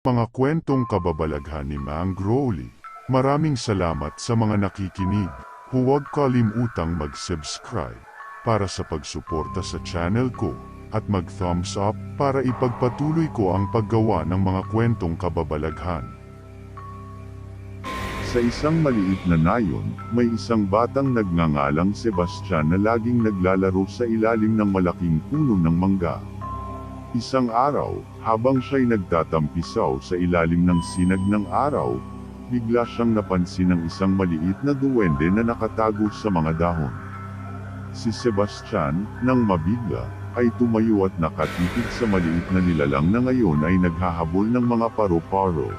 Mga kwentong kababalaghan ni Mang Crowley. Maraming salamat sa mga nakikinig. Huwag kalimutang mag-subscribe para sa pagsuporta sa channel ko at mag-thumbs up para ipagpatuloy ko ang paggawa ng mga kwentong kababalaghan. Sa isang maliit na nayon, may isang batang nagngangalang Sebastian na laging naglalaro sa ilalim ng malaking puno ng mangga. Isang araw, habang siya'y nagtatampisaw sa ilalim ng sinag ng araw, bigla siyang napansin ng isang maliit na duwende na nakatago sa mga dahon. Si Sebastian, nang mabigla, ay tumayo at nakatitig sa maliit na nilalang na ngayon ay naghahabol ng mga paro-paro.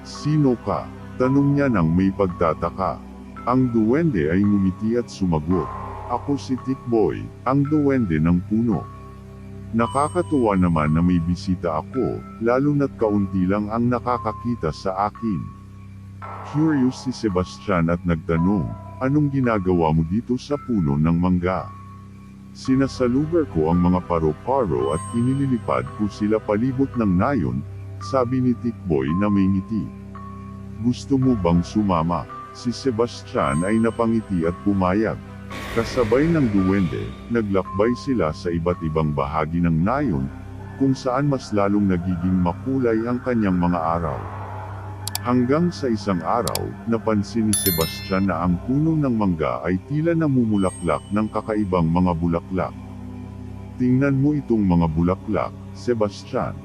Sino ka? Tanong niya nang may pagtataka. Ang duwende ay ngumiti at sumagot. Ako si Tikboy, ang duwende ng puno. Nakakatuwa naman na may bisita ako, lalo na't kaunti lang ang nakakakita sa akin. Curious si Sebastian at nagtanong, anong ginagawa mo dito sa puno ng mangga? Sinasalugar ko ang mga paro-paro at inililipad ko sila palibot ng nayon, sabi ni Tikboy na may ngiti. Gusto mo bang sumama? Si Sebastian ay napangiti at pumayag. Kasabay ng duwende, naglakbay sila sa iba't ibang bahagi ng nayon, kung saan mas lalong nagiging makulay ang kanyang mga araw. Hanggang sa isang araw, napansin ni Sebastian na ang puno ng mangga ay tila namumulaklak ng kakaibang mga bulaklak. Tingnan mo itong mga bulaklak, Sebastian.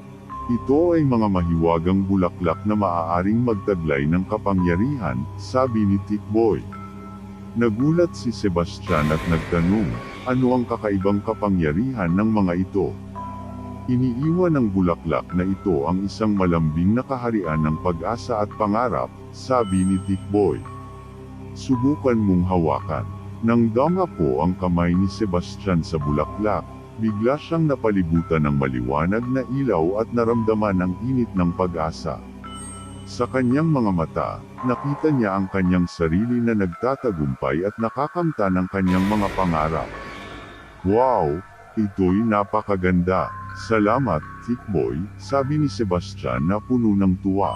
Ito ay mga mahiwagang bulaklak na maaaring magtaglay ng kapangyarihan, sabi ni Tikboy. Nagulat si Sebastian at nagtanong, ano ang kakaibang kapangyarihan ng mga ito? Iniiwan ng bulaklak na ito ang isang malambing na kaharian ng pag-asa at pangarap, sabi ni Tikboy. Subukan mong hawakan. Nang dama po ang kamay ni Sebastian sa bulaklak, bigla siyang napalibutan ng maliwanag na ilaw at naramdaman ang init ng pag-asa. Sa kanyang mga mata, nakita niya ang kanyang sarili na nagtatagumpay at nakakamta ng kanyang mga pangarap. Wow! Ito'y napakaganda. Salamat, Tikboy, sabi ni Sebastian na puno ng tuwa.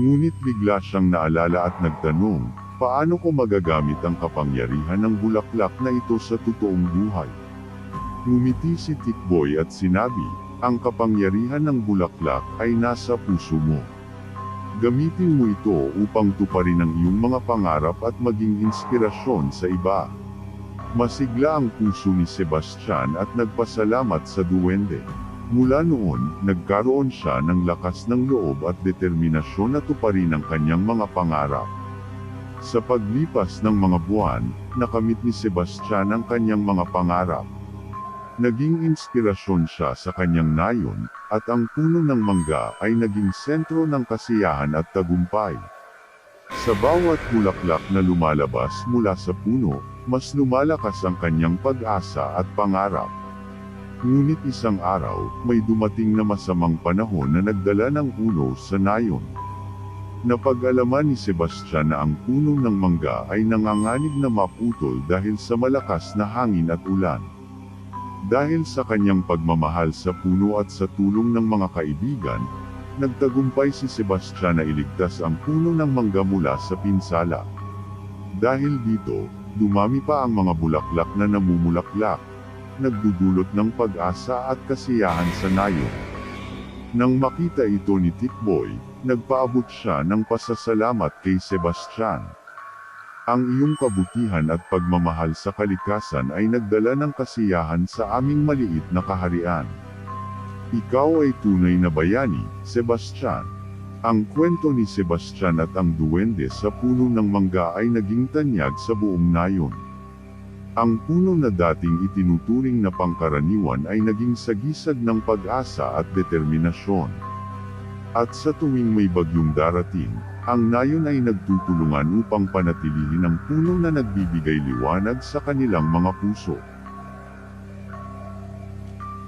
Ngunit bigla siyang naalala at nagtanong, paano ko magagamit ang kapangyarihan ng bulaklak na ito sa totoong buhay? Ngumiti si Tikboy at sinabi, ang kapangyarihan ng bulaklak ay nasa puso mo. Gamitin mo ito upang tuparin ang iyong mga pangarap at maging inspirasyon sa iba. Masigla ang puso ni Sebastian at nagpasalamat sa duwende. Mula noon, nagkaroon siya ng lakas ng loob at determinasyon na tuparin ang kanyang mga pangarap. Sa paglipas ng mga buwan, nakamit ni Sebastian ang kanyang mga pangarap. Naging inspirasyon siya sa kanyang nayon, at ang puno ng mangga ay naging sentro ng kasiyahan at tagumpay. Sa bawat bulaklak na lumalabas mula sa puno, mas lumalakas ang kanyang pag-asa at pangarap. Ngunit isang araw, may dumating na masamang panahon na nagdala ng uno sa nayon. Napag-alaman ni Sebastian na ang puno ng mangga ay nanganganib na maputol dahil sa malakas na hangin at ulan. Dahil sa kanyang pagmamahal sa puno at sa tulong ng mga kaibigan, nagtagumpay si Sebastian na iligtas ang puno ng mangga mula sa pinsala. Dahil dito, dumami pa ang mga bulaklak na namumulaklak, nagdudulot ng pag-asa at kasiyahan sa nayon. Nang makita ito ni Tikboy, nagpaabot siya ng pasasalamat kay Sebastian. Ang iyong kabutihan at pagmamahal sa kalikasan ay nagdala ng kasiyahan sa aming maliit na kaharian. Ikaw ay tunay na bayani, Sebastian. Ang kwento ni Sebastian at ang duwende sa puno ng mangga ay naging tanyag sa buong nayon. Ang puno na dating itinuturing na pangkaraniwan ay naging sagisag ng pag-asa at determinasyon. At sa tuwing may bagyong darating, ang nayon ay nagtutulungan upang panatilihin ang puno na nagbibigay liwanag sa kanilang mga puso.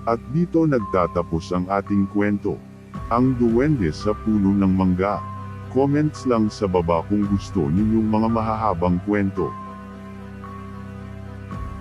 At dito nagtatapos ang ating kwento. Ang duwende sa puno ng mangga. Comments lang sa baba kung gusto ninyong mga mahahabang kwento.